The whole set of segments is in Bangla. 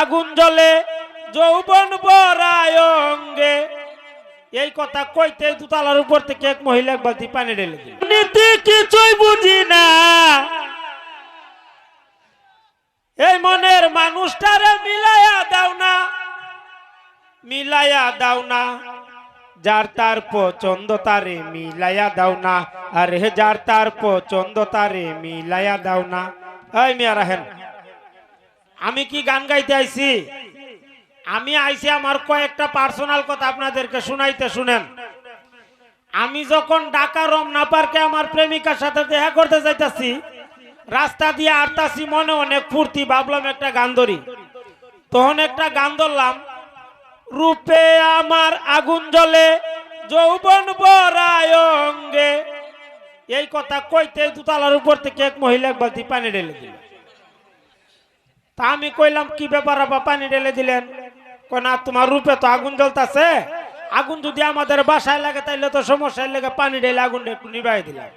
আগুন জ্বলে, যৌবন বরায় অঙ্গে। এই কথা কইতে দুতলার উপর থেকে এক মহিলা এক বালতি পানি ঢেলে দিল। নীতি কিছুই বুঝি না। এই মনের মানুষটারে মিলাইয়া দাও না, মিলাইয়া দাও না। যার তার পছন্দ তারে মিলাইয়া দাও না, আরে যার তার পছন্দ তারে মিলাইয়া দাও না। এই মিয়া রাহেন আমি কি গান গাইতে আইছি? আমি আইছি আমার কয়েকটা পার্সোনাল কথা আপনাদেরকে শুনাইতে শুনেন। আমি যখন ঢাকা রমনা পার্কে আমার প্রেমিকার সাথে দেখা করতে যাইতাছি, রাস্তা দিয়ে আটতাছি মনে অনেক ফুর্তি, ভাবলাম একটা গান ধরি। তখন একটা গান ধরলাম, রূপে আমার আগুন জ্বলে, যৌবন বরায় অঙ্গে। এই কথা কইতে দুতলার উপর থেকে এক মহিলা এক বালতি পানি ঢেলে দিল। তা আমি কইলাম, কি ব্যাপার আপা পানি ঢেলে দিলেন? না, তোমার রূপে তো আগুন জ্বলতাছে। আগুন যদি আমাদের বাসায় লাগে, তাইলে তো সমস্যা লেগে পানি ঢেলে আগুনটা একটু নিভাই দিলাম।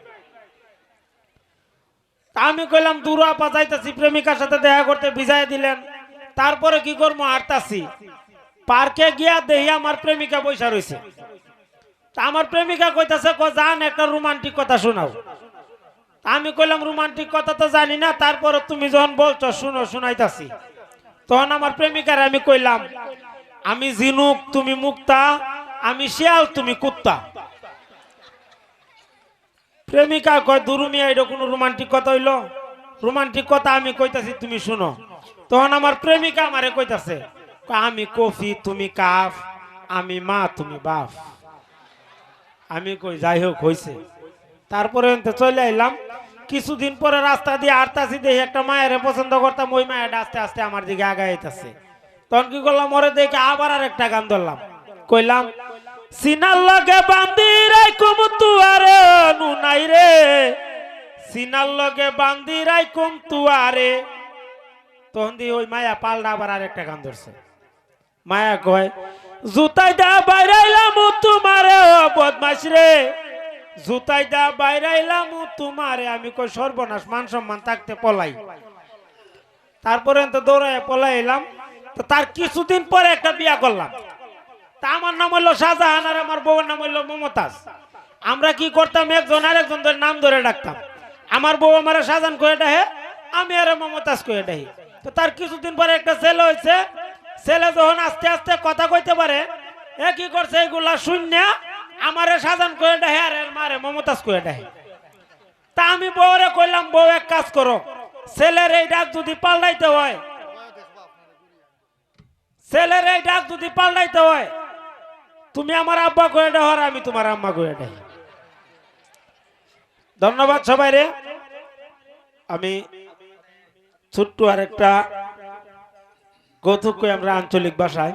তা আমি কইলাম, দূর আপা, যাইতাছি, প্রেমিকার সাথে দেখা করতে ভিজাই দিলেন। তারপরে কি করব, হাঁটতাছি। পার্কে গিয়া দেখি আমার প্রেমিকা বৈশা রয়েছে তা আমার প্রেমিকা কইতাছে ক জান একটা রোমান্টিক কথা শোনাও। আমি কইলাম, রোমান্টিক কথা তো জানি না, তারপরে তুমি যখন বলছো, শুনো, শুনাইতাছি। তখন আমার প্রেমিকার আমি কইলাম, আমি জিনুক তুমি মুক্তা, আমি শিয়াল, তুমি কুত্তা। প্রেমিকা কয় দুরুমিয়া এটা কোনো রোমান্টিক কথা হইল? রোমান্টিক কথা আমি কইতাছি, তুমি শুনো। তখন আমার প্রেমিকা আমারে কইতাছে আমি কফি, তুমি কাফ, আমি মা, তুমি বাপ আমি কই, যাই হোক, হইছে। তারপরে চলে আইলাম কিছুদিন পরে রাস্তা দিয়ে আটতাছি দেখি একটা মায়ের পছন্দ করতাম, ওই মায়ের আস্তে আস্তে আমার দিকে আগাইতেছে। তখন কি করলাম, ওরে দেখে আবার আর একটা গান ধরলাম। কইলাম, সিনার লগে বান্দি রাই কুম তুয়ারে নুনাই রে। সিনার লগে বান্দি রাই কুম তুয়ারে। তখন দিয়ে ওই মায়া পাল্টা আবার আর একটা গান ধরছে। মায়া কয় জুতাই দা বাইরাইলাম তোমারে বদমাস রে। জুতাই দা বাইরাইলাম, তোমারে আমি কই সর্বনাশ, মান সম্মান থাকতে পলাই। তারপরে তো দৌড়ায় পলাই এলাম। তো তার কিছুদিন পরে একটা বিয়া করলাম। তা আমার নাম হইল শাহজাহান আর আমার বউয়ের নাম হইল মমতাজ। আমরা কি করতাম, একজন আর একজন ধরে নাম ধরে ডাকতাম। আমার বউ আমার শাহজাহান করে ডাহে, আমি আর মমতাজ করে ডাহি। তো তার কিছুদিন পরে একটা ছেলে হয়েছে ছেলে যখন আস্তে আস্তে কথা কইতে পারে, এ কি করছে, এগুলা শূন্য আমারে সাজান করে ডাহে আর এর মারে মমতাজ করে ডাহে তা আমি বউরে কইলাম, বউ, এক কাজ করো। ছেলের এই ডাক যদি পাল্টাইতে হয়, ছেলের এই ডাক যদি পাল্টাইতে হয়, তুমি আমার আব্বা করে ডাহ আর আমি তোমার আম্মা করে ডাহি ধন্যবাদ সবাই রে। আমি ছোট্ট আর একটা কৌতুক কই আমরা আঞ্চলিক ভাষায়।